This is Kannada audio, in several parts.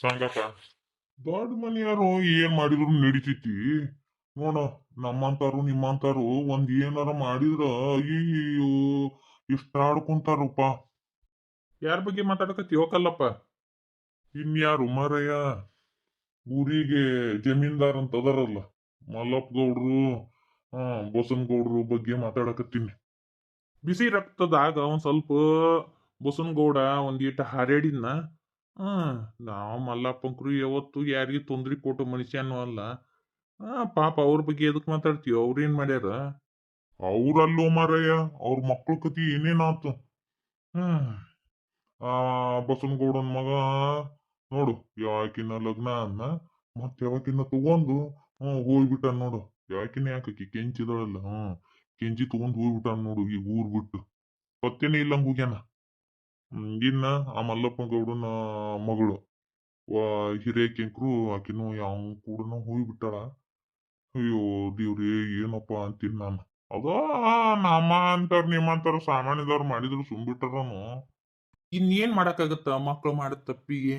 ಸಂಗಪ್ಪ ದೊಡ್ಡ ಮನೆಯಾರು ಏನ್ ಮಾಡಿದ್ರು ನಡಿತೈತಿ. ನೋಡ ನಮ್ಮಂತಾರು ನಿಮ್ಮಂತಾರು ಒಂದ್ ಏನಾರ ಮಾಡಿದ್ರ ಅಯ್ಯೋ ಇಷ್ಟ ಆಡ್ಕೊಂತಾರಪ್ಪ. ಯಾರ ಬಗ್ಗೆ ಮಾತಾಡಕತ್ತಿ ಹೋಗಲ್ಲಪ್ಪ ಇನ್ಯಾರು? ಮರಯ್ಯ, ಊರಿಗೆ ಜಮೀನ್ದಾರ್ ಅಂತ ಅದಾರಲ್ಲ, ಮಲ್ಲಪ್ಪ ಗೌಡ್ರು, ಹಾ ಬಸನ್ ಗೌಡ್ರು ಬಗ್ಗೆ ಮಾತಾಡಕತ್ತೀನಿ. ಬಿಸಿ ರಕ್ತದಾಗ ಒಂದ್ ಸ್ವಲ್ಪ ಬಸನಗೌಡ ಒಂದೀಟ ಹಾರ್ಯಾಡಿದ್ನ ನಾವು ಮಲ್ಲಪ್ಪಂಕರು ಯಾವತ್ತು ಯಾರಿಗೆ ತೊಂದ್ರೆ ಕೊಟ್ಟು ಮನುಷ್ಯನೂ ಅಲ್ಲ. ಆ, ಪಾಪ ಅವ್ರ ಬಗ್ಗೆ ಎದಕ್ ಮಾತಾಡ್ತೀವಿ ಅವ್ರೇನ್ ಮಾಡ್ಯಾರ? ಅವ್ರಲ್ಲೋ ಮಾರಯ್ಯ ಅವ್ರ ಮಕ್ಳ ಕತಿ ಏನೇನಾತು ಹ್ಮ್, ಆ, ಬಸವನಗೌಡನ್ ಮಗ, ನೋಡು ಯಾಕಿನ ಲಗ್ನ ಅನ್ನ ಮತ್ ಯಾವಕಿನ ತಗೊಂಡು, ಹ್ಮ್ ಹೋಗ್ಬಿಟ್ಟ ನೋಡು. ಯಾಕಿನ ಯಾಕಿ ಕೆಂಚಿದಳಲ್ಲ, ಹ್ಮ್, ಕೆಂಚಿ ತಗೊಂಡ್ ಹೋಗ್ಬಿಟ್ಟ ನೋಡು ಈಗ ಊರ್ ಬಿಟ್ಟು. ಪತ್ತೇನೆ ಇಲ್ಲಂಗ್ ಹೋಗ್ಯಾನ. ಇನ್ನ ಆ ಮಲ್ಲಪ್ಪ ಗೌಡನ ಮಗಳು ಹಿರೇಕೆಂಕ್ರು ಆಕಿನು ಯಾವ ಕೂಡನು ಹೋಗ್ಬಿಟ್ಟಾಳ ಅಯ್ಯೋ ದೇವ್ರೇ ಏನಪ್ಪ ಅಂತೀನಿ ನಾನು. ಅದೋ ನಮ್ಮ ಅಂತಾರ ನಿಮ್ಮಂತಾರ ಸಾಮಾನ್ಯದವ್ರು ಮಾಡಿದ್ರು ಸುಮ್ಬಿಟ್ಟಾರನು. ಇನ್ನೇನ್ ಮಾಡಕ್ಕಾಗತ್ತ ಮಕ್ಳು ಮಾಡಿದ ತಪ್ಪಿಗೆ?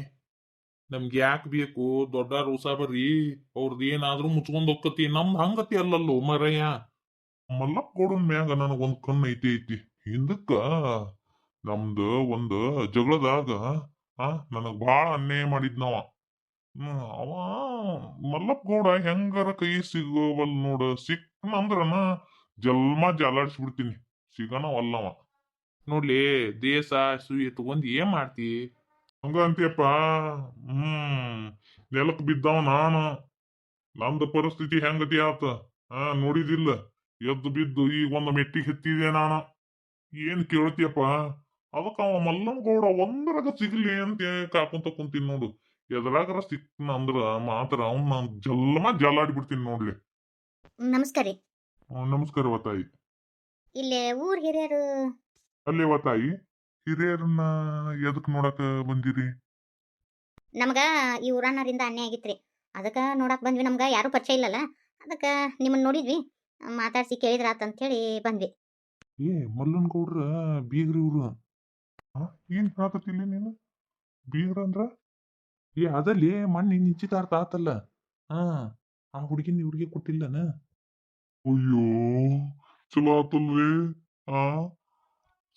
ನಮ್ಗೆ ಯಾಕೆ ಬೇಕು? ದೊಡ್ಡ ಉಸಾಬರಿ ಅವ್ರದ್ದು ಏನಾದ್ರೂ ಮುಚ್ಕೊಂಡ್ ಹೋಗ್ಕತಿ. ನಮ್ದು ಹಂಗತಿ ಅಲ್ಲಲ್ಲೋ ಮರಯ್ಯ. ಮಲ್ಲಪ್ಪ ಗೌಡನ್ ಮ್ಯಾಗ ನನಗೊಂದು ಕಣ್ಣು ಐತಿ ಐತಿ. ಹಿಂದಕ್ಕ ನಮ್ದು ಒಂದು ಜಗಳದಾಗ, ಆ, ನನಗ್ ಬಾಳ ಅನ್ಯಾಯ ಮಾಡಿದ್ನವ. ಅವ ಮಲ್ಲಪ್ಪ ಗೌಡ ಹೆಂಗಾರ ಕೈ ಸಿಗೋವಲ್ ನೋಡ, ಸಿಕ್ನ ಅಂದ್ರನ ಜಲ್ಮ ಜಾಲಾಡ್ಸ್ಬಿಡ್ತೀನಿ ಸಿಗನ ವಲ್ಲವ ನೋಡ್ಲಿ ದೇಶ ಸುಯಿ ತಗೊಂಡ್ ಏನ್ ಮಾಡ್ತಿ? ಹಂಗ ಅಂತೀಯಪ್ಪ ಹ್ಮ್, ನೆಲಕ್ ಬಿದ್ದವ ನಾನು. ನಮ್ದು ಪರಿಸ್ಥಿತಿ ಹೆಂಗತಿ ಆತ? ಆ, ನೋಡಿದಿಲ್ಲ. ಎದ್ದು ಬಿದ್ದು ಈಗ ಒಂದು ಮೆಟ್ಟಿಗೆ ಹತ್ತಿದೆ ನಾನು. ಏನ್ ಕೇಳ್ತೀಯಪ್ಪ? ಅದಕ್ಕ ಅವ ಮಲ್ಲನಗೌಡ ಒಂದ್ರಾಗ ಸಿಗ್ಲಿ ಅಂತ ಕಾಕೊಂತ ಕುಂತೀನಿ ನೋಡು. ಎದ್ರಾಗರ ಸಿಕ್ನ ಅಂದ್ರ ಮಾತ್ರ ಅವ್ನ ಜಲ್ಮ ಜಲ್ಲಾಡ್ಬಿಡ್ತೀನಿ ನೋಡ್ಲಿ. ನಮಸ್ಕಾರ ರೀ. ನಮಸ್ಕಾರ ತಾಯಿ. ಇಲ್ಲಿ ಊರ್ ಹಿರಿಯರು? ಅಲ್ಲಿ ತಾಯಿ. ಹಿರಿಯರನ್ನ ಎದಕ್ ನೋಡಕ ಬಂದಿರಿ? ನಮಗ ಈ ಊರನ್ನರಿಂದ ಅನ್ಯಾಯ ಆಗಿತ್ರಿ ಅದಕ್ಕ ನೋಡಕ್ ಬಂದ್ವಿ ನಮ್ಗ ಯಾರು ಪರಿಚಯ ಇಲ್ಲಲ್ಲ. ಅದಕ್ಕ ನಿಮ್ಮನ್ನ ನೋಡಿದ್ವಿ. ಮಾತಾಡ್ಸಿ ಕೇಳಿದ್ರಾತ ಅಂತ ಹೇಳಿ ಬಂದ್ವಿ. ಏ ಮಲ್ಲನ್ ಗೌಡ್ರ ಬೀಗ್ರಿ ಇವ್ರು. ಏನ್ ಕಾಕತಿಲ್ಲ ನೀನು? ಬೀಗ್ರ ಅಂದ್ರ? ಏ ಅದಲ್ಲಿ ಮಣ್ಣಿ ನಿಶ್ಚಿತಾರ್ಥ ಆತಲ್ಲ. ಹಾ ಆ ಹುಡುಗಿನ ಇವ್ರಿಗೆ ಕೊಟ್ಟಿಲ್ಲನ? ಅಯ್ಯೋ ಚಲೋ ಆತಲ್ರಿ. ಆ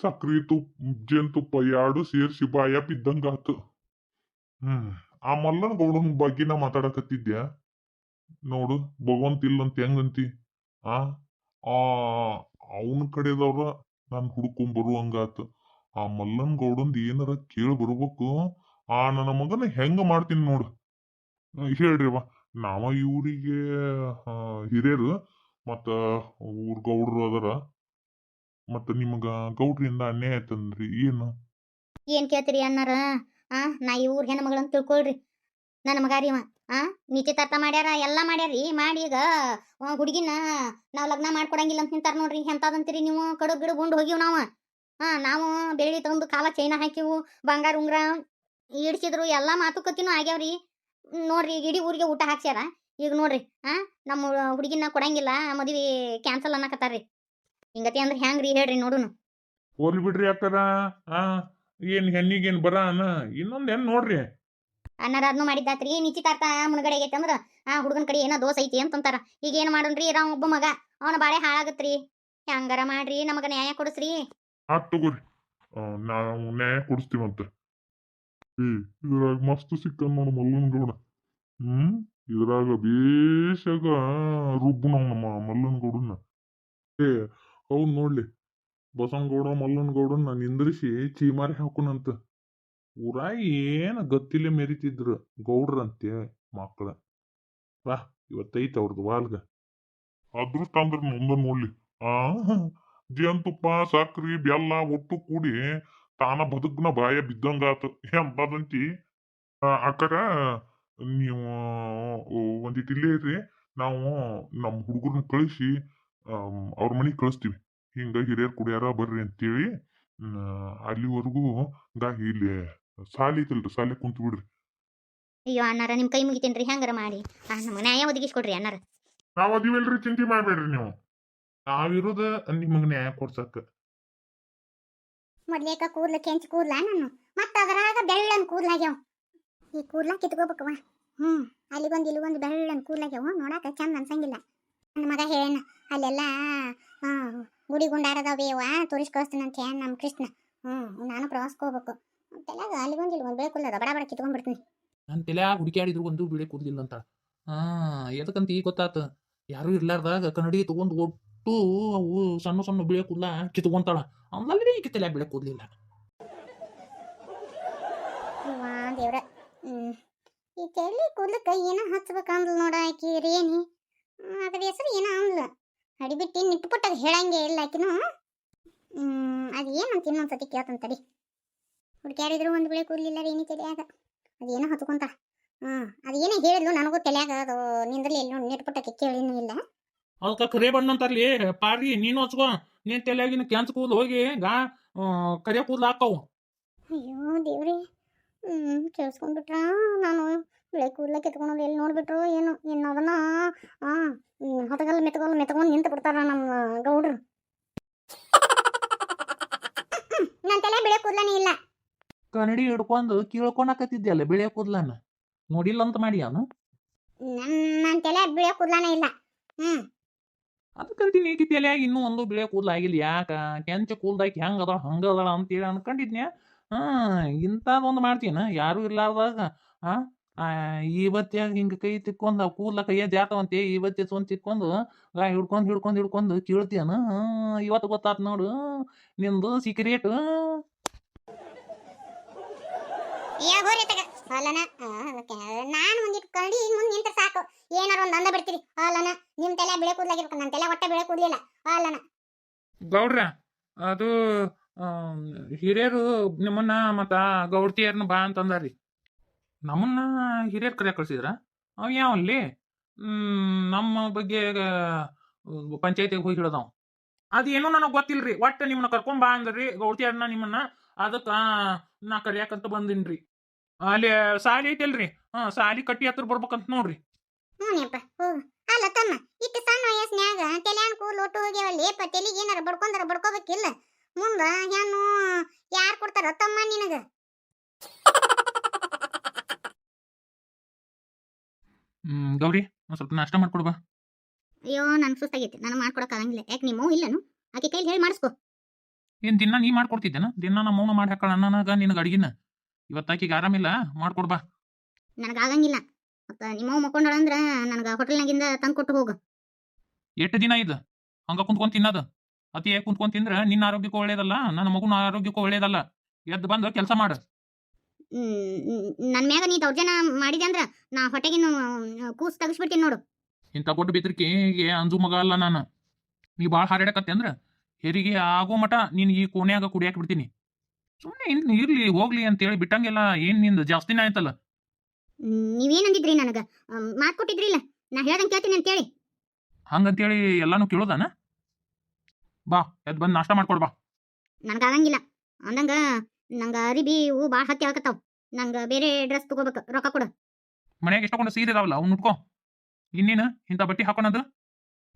ಸಕ್ರಿ ತುಪ್ಪ ಜೇನ್ತುಪ್ಪ ಎರಡು ಸೇರಿಸಿ ಬಾಯ ಬಿದ್ದಂಗ ಆತು. ಹ್ಮ್ ಆ ಮಲ್ಲನ ಗೌಡನ ಬಗ್ಗೆ ನಾ ಮಾತಾಡಕತ್ತಿದ್ಯಾ? ನೋಡು ಭಗವಂತ ಇಲ್ಲಂತ ಹೆಂಗಂತಿ ಆ ಆ ಅವನ ಕಡೆದವ್ರ ನಾನು ಹುಡ್ಕೊಂಡ್ ಬರುವಂಗಾತ ಆ ಮಲ್ಲನ್ ಗೌಡಂದ್ ಏನಾರ ಕೇಳಿ ಬರ್ಬೇಕು? ಆ ನನ್ನ ಮಗನ ಹೆಂಗ ಮಾಡ್ತೀನಿ ನೋಡು. ಹೇಳ್ರಿವ ನಾವ ಇವರಿಗೆ ಹಿರಿಯರು ಮತ್ತ ಊರ್ ಗೌಡ್ರು ಅದರ. ಮತ್ತ ನಿಮಗ ಗೌಡ್ರಿಂದ ಅನ್ಯಾಯ ಆಯ್ತಂದ್ರಿ ಏನು? ಏನ್ ಕೇಳ್ತೀರಿ ಅನ್ನಾರ ಆ, ನಾ ಈ ಊರ್ ಹೆಣ್ಣು ಮಗಳಂತ ತಿಳ್ಕೊಳ್ರಿ. ನನ್ನ ಮಗ ರೀ ಆ, ನಿಶ್ಚಿತಾರ್ಥ ಮಾಡ್ಯಾರ, ಎಲ್ಲ ಮಾಡ್ಯಾರಿ ಮಾಡಿ ಈಗ ಹುಡುಗಿನ ನಾವು ಲಗ್ನ ಮಾಡ್ಕೊಡಂಗಿಲ್ಲ ಅಂತ ನಿಂತಾರ ನೋಡ್ರಿ. ಎಂತಾದಂತೀರಿ ನೀವು? ಕಡು ಗಿಡ ಗುಂಡು ಹೋಗಿವ್ ನಾವ. ಹಾ ನಾವು ಬೆಳ್ಳಿ ತಂದು ಕಾಲ ಚೈನ ಹಾಕಿವು ಬಂಗಾರ ಉಂಗ್ರ ಇಡ್ಸಿದ್ರು ಎಲ್ಲಾ ಮಾತುಕತಿನೂ ಆಗ್ಯಾವ್ರಿ. ನೋಡ್ರಿ ಇಡೀ ಊರಿಗೆ ಊಟ ಹಾಕ್ಸ್ಯಾರ. ಈಗ ನೋಡ್ರಿ ಹಾ ನಮ್ಮ ಹುಡುಗಿನ ಕೊಡಂಗಿಲ್ಲ ಮದ್ವಿ ಕ್ಯಾನ್ಸಲ್ ಅನ್ನಕತ್ತಾರ್ರಿ. ಹಿಂಗತಿ ಅಂದ್ರೆ ಹೆಂಗ್ರಿ ಹೇಳ್ರಿ ನೋಡುನು. ಹೋಗ್ಲಿ ಬಿಡ್ರಿ ಅಕ್ಕರ ಆ ಏನ್ ಹೆಣ್ಣಿಗೇನ್ ಬರ ಅನ್ನ ಇನ್ನೊಂದ್ ಹೆಣ್ ನೋಡ್ರಿ. ಅನ್ನಾರ ಅದನ್ನು ಮಾಡಿದ್ದಾತ್ರಿ. ನಿಶ್ಚಿತಾರ್ಥ ಮುನ್ಗಡೆ ಆಗೈತೆ ಅಂದ್ರ ಆ ಹುಡುಗನ ಕಡೆ ಏನೋ ದೋಷ ಐತಿ ಅಂತಂತಾರ. ಈಗ ಏನ್ ಮಾಡೋಣ್ರಿ ಇರ ಒಬ್ಬ ಮಗ ಅವನ ಬಾಳೆ ಹಾಳಾಗತ್ರಿ. ಹೆಂಗಾರ ಮಾಡ್ರಿ ನಮಗ ನ್ಯಾಯ ಕೊಡಿಸ್ರಿ. ಆತ್ ತಗೋರಿ ನಾವು ಕೊಡಿಸ್ತೀವಂತ. ಏ, ಇದ್ರಾಗ ಮಸ್ತ್ ಸಿಕ್ಕ ನೋಡ ಮಲ್ಲನ್ ಗೌಡ. ಹ್ಮ್, ಇದ್ರಾಗ ಬೇಷಾಗ ರುಬ್ಬು ನಮ್ಮ ಮಲ್ಲನ್ ಗೌಡನ್ನ. ಏ, ಅವ್ನ್ ನೋಡ್ಲಿ ಬಸವನಗೌಡ ಮಲ್ಲನ್ ಗೌಡನ್ನ ನಿಂದ್ರಿಸಿ ಚೀಮಾರಿ ಹಾಕುನಂತ. ಊರ ಏನ ಗತ್ತಿಲೆ ಮೆರಿತಿದ್ರು ಗೌಡ್ರಂತೆ ಮಕ್ಳ. ವಾ ಇವತ್ತೈತ ಅವ್ರದ್ದು ವಾಲ್ಗ. ಅದೃಷ್ಟ ಅಂದ್ರೆ ಮುಂದೆ ನೋಡ್ಲಿ. ಆ ಜೇನ್ತುಪ್ಪ ಸಕ್ರಿ ಬೆಲ್ಲ ಒಟ್ಟು ಕೂಡಿ ತಾನ ಬದುಕ್ನ ಬಾಯ ಬಿದ್ದಂಗಾತು. ಎಂಬದಂತಿ ಅಕ್ಕರ ನೀವು ಒಂದಿಟ್ಟು ಇಲ್ಲೇ ಇರ್ರಿ. ನಾವು ನಮ್ಮ ಹುಡುಗರನ್ನ ಕಳಿಸಿ ಅವ್ರ ಮನೆಗೆ ಕಳಿಸ್ತೀವಿ. ಹಿಂಗ ಹಿರಿಯರ್ ಕುಡಿಯಾರ ಬರ್ರಿ ಅಂತೇಳಿ ಅಲ್ಲಿವರೆಗೂ ಗಾ ಇಲ್ಲಿ ಸಾಲಿ ಐತಲ್ರಿ ಸಾಲಿ ಕುಂತು ಬಿಡ್ರಿ. ಅಯ್ಯೋ ಅನ್ನಾರ ನಿಮ್ ಕೈ ಮುಗಿತೇನ್ರಿ ಹೆಂಗಾರ ಮಾಡಿ? ನಮ್ಮ ನ್ಯಾಯ ಒದಗಿಸ್ಕೊಡ್ರಿ ಅಣ್ಣಾರ. ನಾವ್ ಅದಿವಲ್ರಿ ಚಿಂತೆ ಮಾಡ್ಬೇಡ್ರಿ ನೀವು. ನಾವಿರೋದ ನಿಮಗ್ ನ್ಯಾಯ ಕೊಡ್ಸಕ್ ಮೊದ್ಲೇಕ ಕೂದ್ಲ ಕೆಂಚ್ ಕೂದ್ಲ ನಾನು? ಮತ್ತ ಅದರಾಗ ಬೆಳ್ಳನ್ ಕೂದ್ಲಾಗ್ಯಾವ. ಈ ಕೂದ್ಲ ಕಿತ್ಕೋಬೇಕವ ಹ್ಮ್ ಅಲ್ಲಿಗೊಂದು ಇಲ್ಲಿಗೊಂದು ಬೆಳ್ಳನ್ ಕೂದ್ಲಾಗ್ಯಾವ. ನೋಡಾಕ ಚಂದ ಅನ್ಸಂಗಿಲ್ಲ. ನನ್ನ ಮಗ ಹೇಳೇನ ಅಲ್ಲೆಲ್ಲ ಆ, ಗುಡಿ ಗುಂಡಾರದವೇವ ತೋರಿಸ್ ಅಂತ ಹೇಳ ನಮ್ಮ ಕೃಷ್ಣ. ಹ್ಮ್ ನಾನು ಪ್ರವಾಸಕ್ಕೆ ಹೋಗ್ಬೇಕು ತಲೆಗ ಅಲ್ಲಿಗೊಂದು ಇಲ್ಲಿಗೊಂದು ಬೆಳಕುಲ್ಲ ಬಡ ಬಡ ಕಿತ್ಕೊಂಡ್ಬಿಡ್ತೀನಿ. ನನ್ನ ತಲೆ ಹುಡುಕ್ಯಾಡಿದ್ರು ಒಂದು ಬಿಳೆ ಕೂದ್ಲಿಲ್ಲ ಅಂತ. ಹಾ ಎದಕ್ಕಂತ ಈಗ ಗೊತ್ತಾತು? ಯಾರು ಇರ್ಲಾರ್ದಾಗ ಕನ್ನಡಿ ತಗೊಂಡು ಒಟ್ಟು ಅವು ಸಣ್ಣ ಸಣ್ಣ ಬಿಳೆ ಕೂದಲ ಕಿತ್ಕೊಂತಾಳ ಅವನಲ್ಲಿ ಈಗ ತಲೆ ಬಿಳಿಯ ಕೂದಲಿಲ್ಲ. ದೇವ್ರ. ಈ ತೆಲಿ ಕೂದಲಕ್ಕ ಏನೋ ಹಚ್ಬೇಕಂದ್ಲ ನೋಡ ಆಕಿ ರೇಣಿ. ಅದ್ರ ಹೆಸರು ಏನೋ ಅಂದ್ಲ. ಹಡಿಬಿಟ್ಟು ನಿಟ್ಟುಪುಟ್ಟಾಗ ಹೇಳಂಗೆ ಇಲ್ಲ ಆಕಿನು. ಅದು ಏನಂತ ಇನ್ನೊಂದ್ಸತಿ ಕೇಳ್ತಂತಡಿ ಹುಡುಕ್ಯಾಡಿದ್ರು ಒಂದು ಬೆಳೆ ಕೂದಲಿಲ್ಲ ರೇಣಿ ತಲೆಯಾಗ ಅದೇನೋ ಹತ್ಕೊಂತ ಅದು ಏನೇ ಹೇಳಿದ್ಲು ನನಗೂ ತಲೆಯಾಗ ಅದು ನಿಂದ್ರಲಿ ಎಲ್ಲೋ ನಿಟ್ಪುಟ್ಟಕ್ಕೆ ಕೇಳಿನೂ ಇಲ್ಲ. ಅದಕ್ಕೆ ಕರೆ ಬಣ್ಣ ಪಾರಿ ನೀನು ಹಚ್ಕೋ. ನೀನ್ ತಲೆಯಾಗಿನ ಕೆಂಚ ಕೂದಲು ಹೋಗಿ ಗಾ ಕರೆ ಕೂದಲು ಹಾಕವು. ಅಯ್ಯೋ ದೇವ್ರಿ. ಹ್ಮ್ ಕೇಳಿಸ್ಕೊಂಡ್ಬಿಟ್ರ? ನಾನು ಬೆಳೆ ಕೂದಲ ಕಿತ್ಕೊಂಡು ಎಲ್ಲಿ ನೋಡ್ಬಿಟ್ರು ಏನು ಇನ್ನು ಅದನ್ನ ಆ ಹೊತಗಲ್ ಮೆತ್ಗಲ್ ಮೆತ್ಕೊಂಡು ನಿಂತು ಬಿಡ್ತಾರ ನಮ್ಮ ಗೌಡ್ರು. ನನ್ನ ತಲೆ ಬೆಳೆ ಕೂದಲನೇ ಇಲ್ಲ. ಕನ್ನಡಿ ಹಿಡ್ಕೊಂಡು ಕೀಳ್ಕೊಳಕತ್ತಿದ್ಯಲ್ಲ ಬಿಳೆ ಕೂದ್ಲಾನ ನೋಡಿಲ್ಲ ಅಂತ ಮಾಡಿ ಅವನು ನನ್ನ ತಲೆ ಬೆಳೆ ಕೂದಲನೇ ಇಲ್ಲ. ಹ್ಮ್. ಅದಕ್ಕಂತ ನೀತಿ ಆಗಿ ಇನ್ನೂ ಒಂದು ಬಿಳೆ ಕೂದಲು ಆಗಿಲ್ಲ ಯಾಕ ಕೆಂಚ ಕೂದಲಾಕಿ ಹೆಂಗೆ ಅದಾಳ ಹಂಗೆ ಅದಾಳ ಅಂತೇಳಿ ಅನ್ಕೊಂಡಿದ್ನ್ಯಾ? ಹಾಂ, ಇಂಥದ್ದೊಂದು ಮಾಡ್ತೀನ, ಯಾರು ಇರ್ಲಾರ್ದಾಗ ಹಾ ಇವತ್ತ್ಯಾಗ ಹಿಂಗ ಕೈ ತಿಕ್ಕೊಂಡ್ ಕೂದಲ ಕೈಯ ಜಾತವಂತೆ ಇವತ್ತೆ ಸ್ವಂತ ತಿಕ್ಕೊಂಡು ಗಾ ಹಿಡ್ಕೊಂಡ್ ಹಿಡ್ಕೊಂಡ್, ಹಿಡ್ಕೊಂಡು ಇವತ್ತು ಗೊತ್ತಾತ್ ನೋಡು, ನಿಂದು ಸೀಕ್ರೇಟ್ ನಾನು ಏನಾರ ಒಂದು ಅಂದ ಬಿಡ್ತೀರಿ. ಅಲ್ಲನ ನಿಮ್ ತಲೆ ಬೆಳೆ ಕೂದಲಾಗಿರ್ಬೇಕು. ನನ್ನ ತಲೆ ಒಟ್ಟ ಬೆಳೆ ಕೂದಲಿಲ್ಲ. ಅಲ್ಲನ ಗೌಡ್ರ, ಅದು ಹಿರಿಯರು ನಿಮ್ಮನ್ನ ಮತ್ತ ಗೌಡ್ತಿಯರ್ನ ಬಾ ಅಂತಂದಾರಿ. ನಮ್ಮನ್ನ ಹಿರಿಯರ್ ಕರೆ ಕಳ್ಸಿದ್ರ? ಅವ್ ಯಾವಲ್ಲಿ? ನಮ್ಮ ಬಗ್ಗೆ ಪಂಚಾಯತಿಗೆ ಹೋಗಿ ಅದು ಅದೇನು ನನಗೆ ಗೊತ್ತಿಲ್ರಿ. ಒಟ್ಟು ನಿಮ್ಮನ್ನ ಕರ್ಕೊಂಡ್ ಬಾ ಅಂದ್ರಿ, ಗೌಡ್ತಿಯರ್ನ ನಿಮ್ಮನ್ನ. ಅದಕ್ಕ ನಾ ಕರಿಯಾಕಂತ ಬಂದಿನ್ರಿ. ಅಲ್ಲಿ, ಸಾಲಿ ಐತಿಲ್ರಿ. ಹಾ, ಸಾಲಿ ಕಟ್ಟಿ ಹತ್ರ ಬರ್ಬೇಕಂತ ನೋಡ್ರಿ. ಹ್ಞೂನಪ್ಪ ಹೋಗು ಅಲ್ಲ ತಮ್ಮ ಇಟ್ಟು ಸಣ್ಣ ವಯಸ್ಸಿನ್ಯಾಗ ತಲೆಯಾನ್ ಕೂಲ್ ಒಟ್ಟು ಹೋಗ್ಯಾವಲ್ಲ ಏಪ ತಲೆಗೆ ಏನಾರ ಬಡ್ಕೊಂಡಾರ ಬಡ್ಕೋಬೇಕಿಲ್ಲ? ಮುಂದ ಹೆಣ್ಣು ಯಾರು ಕೊಡ್ತಾರ ತಮ್ಮ ನಿನಗೆ? ಗೌರಿ ಒಂದ್ ಸ್ವಲ್ಪ ನಾಷ್ಟ ಮಾಡ್ಕೊಡ್ಬಾ ಅಯ್ಯೋ ನನ್ ಸುಸ್ತಾಗೈತಿ ನಾನು ಮಾಡ್ಕೊಡಕ್ ಆಗಂಗಿಲ್ಲ. ಯಾಕೆ ನಿಮ್ಮ ಇಲ್ಲನು? ಆಕೆ ಕೈಲಿ ಹೇಳಿ ಮಾಡಿಸ್ಕೊ. ಏನ್ ದಿನ ನೀ ಮಾಡ್ಕೊಡ್ತಿದ್ದೇನ? ದಿನ ನಮ್ಮ ಮೌನ ಮಾಡಿ ಹಾಕಳ ನನಗ ನಿನಗೆ ಅಡಿಗಿನ. ಇವತ್ತಾಕಿಗೆ ಆರಾಮಿಲ್ಲ ಮಾಡ್ಕೊಡ್ಬಾ ನನಗೆ ಆಗಂಗಿಲ್ಲ. ಮತ್ತೆ ನಿಮ್ಮವ್ ಮಕ್ಕೊಂಡಳ ಅಂದ್ರ ನನಗೆ ಹೋಟೆಲ್ನಾಗಿಂದ ತಂದು ಕೊಟ್ಟು ಹೋಗು. ಎಷ್ಟು ದಿನ ಇದು ಹಂಗ ಕುಂತ್ಕೊಂಡ್ ತಿನ್ನದು? ಅತಿ ಕುಂತ್ಕೊಂಡ್ ತಿಂದ್ರ ನಿನ್ನ ಆರೋಗ್ಯಕ್ಕೂ ಒಳ್ಳೇದಲ್ಲ ನನ್ನ ಮಗುನ ಆರೋಗ್ಯಕ್ಕೂ ಒಳ್ಳೇದಲ್ಲ ಎದ್ದು ಬಂದು ಕೆಲಸ ಮಾಡು. ನನ್ನ ಮ್ಯಾಗ ನೀ ದೌರ್ಜನ್ಯ ಮಾಡಿದೆ ಅಂದ್ರ ನಾ ಹೊಟ್ಟೆಗಿನ ಕೂಸ್ ತೆಗಿಸ್ಬಿಡ್ತೀನಿ ನೋಡು. ಇಂಥ ಕೊಟ್ಟು ಬಿದ್ರಿಕೆಗೆ ಅಂಜು ಮಗ ಅಲ್ಲ ನಾನು. ನೀ ಭಾಳ ಹಾರಾಡಕತ್ತೆ ಅಂದ್ರ ಹೆರಿಗೆ ಆಗೋ ಮಟ ನೀನು ಈ ಕೋಣೆಯಾಗ ಕುಡಿಯಾಕ ಬಿಡ್ತೀನಿ. ಸುಮ್ಮನೆ ಇರ್ಲಿ ಹೋಗ್ಲಿ ಅಂತೇಳಿ ಬಿಟ್ಟಂಗೆಲ್ಲ ಏನು ನಿಂದು ಜಾಸ್ತಿನೇ ಆಯ್ತಲ್ಲ. ನೀವೇನಂದಿದ್ರಿ ನನಗ? ಮಾತು ಕೊಟ್ಟಿದ್ರಿಲ್ಲ. ನಾ ಹೇಳ್ದಂಗೆ ಕೇಳ್ತೀನಿ ಅಂತೇಳಿ. ಹಂಗಂತೇಳಿ ಎಲ್ಲಾನು ಕೇಳೋದಾನ? ಬಾ ಎದ್ ಬಂದು ನಾಷ್ಟ ಮಾಡ್ಕೊಡ್ ಬಾ. ನನಗೆ ಆಗಂಗಿಲ್ಲ ಅಂದಂಗ ನಂಗೆ ಅರಿಬಿ ಹೂ ಭಾಳ ಹತ್ತಿ ಆಗತ್ತಾವ ನಂಗೆ ಬೇರೆ ಡ್ರೆಸ್ ತಗೋಬೇಕು ರೊಕ್ಕ ಕೊಡು. ಮನ್ಯಾಗ ಇಷ್ಟಕೊಂಡು ಸೀರೆ ಇದಾವಲ್ಲ ಅವ್ನು ಉಟ್ಕೋ. ಇನ್ನೇನು ಇಂಥ ಬಟ್ಟೆ ಹಾಕೋಣದು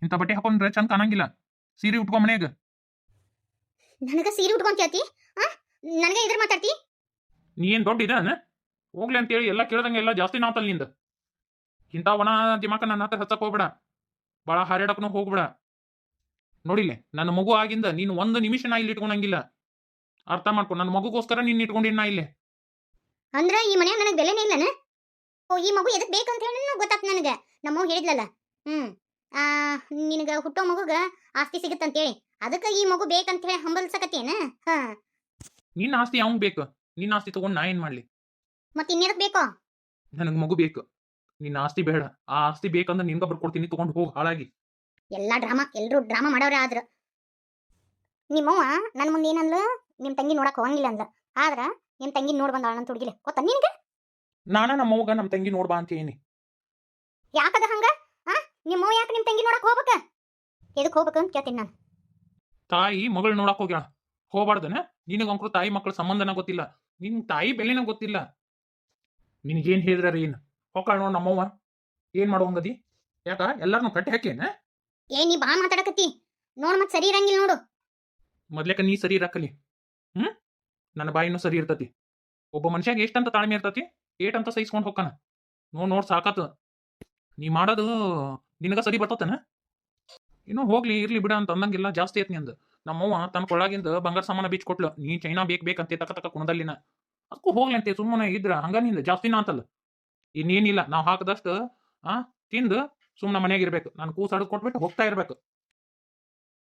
ಇಂಥ ಬಟ್ಟೆ ಹಾಕೊಂಡ್ರೆ ಚಂದ ಕಾಣಂಗಿಲ್ಲ. ಸೀರೆ ಉಟ್ಕೋ ಮನ್ಯಾಗ. ನನಗೆ ಸೀರೆ ಉಟ್ಕೊಂತ ಕೇಳ್ತಿ ಆ ನನಗೆ ಇದ್ರ ಮಾತಾಡ್ತಿ? ನೀ ಏನ್ ದೊಡ್ಡ ಇದಾನ ಹೋಗ್ಲಿ ಅಂತೇಳಿ ಎಲ್ಲ ಕೇಳ್ದಂಗೆ ಎಲ್ಲ ಜಾಸ್ತಿ ನಾತಲ್ನಿಂದ. ಇಂಥ ಒಣ ದಿಮಾಕ ನನ್ನ ಹತ್ರ ಹಚ್ಚಕ್ ಹೋಗ್ಬೇಡ. ಭಾಳ ಹಾರಾಡಕ್ನು ಹೋಗ್ಬೇಡ. ನೋಡಿಲ್ಲ ನನ್ನ ಮಗು ಆಗಿಂದ ನೀನು ಒಂದು ನಿಮಿಷ ನಾ ಇಲ್ಲಿ ಇಟ್ಕೊಂಡಂಗಿಲ್ಲ. ಅರ್ಥ ಮಾಡ್ಕೊ ನನ್ನ ಮಗುಗೋಸ್ಕರ ನೀನ್ ಇಟ್ಕೊಂಡಿನ ನಾ ಇಲ್ಲೇ. ಅಂದ್ರೆ ಈ ಮನೆ ನನಗೆ ಬೆಲೆನೇ ಇಲ್ಲನ? ಓ ಈ ಮಗು ಎದಕ್ ಬೇಕಂತ ಹೇಳಿ ಗೊತ್ತಾಗ್ತ ನನಗೆ. ನಮ್ಮವ್ ಹೇಳಿದ್ಲಲ್ಲ. ಹ್ಮ್ ಆ ನಿನಗ ಹುಟ್ಟೋ ಮಗುಗ ಆಸ್ತಿ ಸಿಗುತ್ತಂತೇಳಿ. ಅದಕ್ಕೆ ಈ ಮಗು ಬೇಕಂತ ಹೇಳಿ ಹಂಬಲ್ಸಕತ್ತೇನ? ಹಾ. ನಿನ್ನ ಆಸ್ತಿ ಅವಂಗ್ ಬೇಕು. ನಿನ್ನ ಆಸ್ತಿ ತಗೊಂಡ್ ನಾ ಏನ್ ಮಾಡ್ಲಿ? ಮತ್ತೆ ಇನ್ನೇನಕ್ಕೆ ಬೇಕೋ? ನನಗೆ ಮಗು ಬೇಕು. ನಿನ್ನ ಆಸ್ತಿ ಬೇಡ. ಆ ಆಸ್ತಿ ಬೇಕಂದ್ರೆ ನಿನ್ಗ ಬರ್ಕೊಡ್ತೀನಿ ತಗೊಂಡು ಹೋಗ್ ಹಾಳಾಗಿ. ಎಲ್ಲ ಡ್ರಾಮಾ ಎಲ್ಲರೂ ಡ್ರಾಮಾ ಮಾಡೋರೇ ಆದ್ರ. ನಿಮ್ಮವ್ವ ನನ್ನ ಮುಂದೆ ಏನಂದ್ಲು? ನಿಮ್ಮ ತಂಗಿ ನೋಡಕ್ ಹೋಗಂಗಿಲ್ಲ ಅಂದ್ಲ. ಆದ್ರ ನಿಮ್ಮ ತಂಗಿ ನೋಡ್ ಬಂದಾಳ ನನ್ನ ಹುಡುಗಿಲೆ. ಗೊತ್ತ ನಿನಗೆ? ನಾನ ನಮ್ಮ ಅವ್ಗ ನಮ್ಮ ತಂಗಿ ನೋಡ್ಬಾ ಅಂತ ಏನಿ ಯಾಕದ ಹಂಗ? ಆ? ನಿಮ್ಮವ್ವ ಯಾಕೆ ನಿಮ್ಮ ತಂಗಿ ನೋಡಕ್ ಹೋಗ್ಬೇಕ? ಎದಕ್ ಹೋಗ್ಬೇಕು ಅಂತ ಕೇಳ್ತೀನಿ ನಾನು. ತಾಯಿ ಮಗಳು ನೋಡಕ್ ಹೋಗ್ಯಾಳ. ಹೋಗ್ಬಾರ್ದನ? ನಿನಗಂಕ್ರು ತಾಯಿ ಮಕ್ಕಳ ಸಂಬಂಧನ ಗೊತ್ತಿಲ್ಲ. ನಿನ್ ತಾಯಿ ಬೆಲೆನ ಗೊತ್ತಿಲ್ಲ. ನಿನಗೇನ್ ಹೇಳಿದ್ರ ಏನು ಹೋಗಾಳ ನೋಡಿ ನಮ್ಮವ್ವ. ಏನು ಮಾಡುವಂಗದಿ ಯಾಕ ಎಲ್ಲಾರ್ನು ಕಟ್ಟಿ ಹಾಕೇನ? ಏ ನೀ ಬಾ ಮಾತಾಡಕತ್ತಿ. ನೋಡ್ ಮತ್ತೆ ಸರಿ ಇರಂಗಿಲ್ಲ ನೋಡು. ಮೊದ್ಲೇಕ ನೀ ಸರಿ ಇರಾಕಲಿ. ಹ್ಮ್? ನನ್ನ ಬಾಯಿನೂ ಸರಿ ಇರ್ತತಿ. ಒಬ್ಬ ಮನುಷ್ಯಾಗ ಎಷ್ಟಂತ ತಾಳ್ಮೆ ಇರ್ತತಿ ಏಟ್ ಅಂತ ಸಹಿಸ್ಕೊಂಡು ಹೋಗ್ತಾನ. ನೋಡ್ ನೋಡ್ ಸಾಕಾತು. ನೀ ಮಾಡೋದು ನಿನಗ ಸರಿ ಬರ್ತತನ? ಇನ್ನೂ ಹೋಗ್ಲಿ ಇರ್ಲಿ ಬಿಡ ಅಂತ ಅಂದಂಗಿಲ್ಲ ಜಾಸ್ತಿ ಐತಿ ನಿಂದು. ನಮ್ಮವ್ವ ತನ್ನ ಕೊಳ್ಳಾಗಿಂದ ಬಂಗಾರ ಸಾಮಾನ ಬೀಚ್ ಕೊಟ್ಲು. ನೀ ಚೈನಾ ಬೇಕ್ ಬೇಕಂತೆ ತಕ ತಕ ಕುಣದಲ್ಲಿನ. ಅದಕ್ಕೂ ಹೋಗ್ಲಿ ಅಂತೆ ಸುಮ್ಮನೆ ಇದ್ರ ಹಂಗ ನಿಂದ ಜಾಸ್ತಿನ ಅಂತಲ್ಲ ಇನ್ನೇನಿಲ್ಲ ನಾವು ಹಾಕದಷ್ಟು ಆ ತಿಂದು ಸುಮ್ಮನೆ ಮನೆಯಾಗ ಇರ್ಬೇಕು ನಾನು ಕೂಸು ಹಡ್ದು ಕೊಟ್ಬಿಟ್ಟು ಹೋಗ್ತಾ ಇರ್ಬೇಕು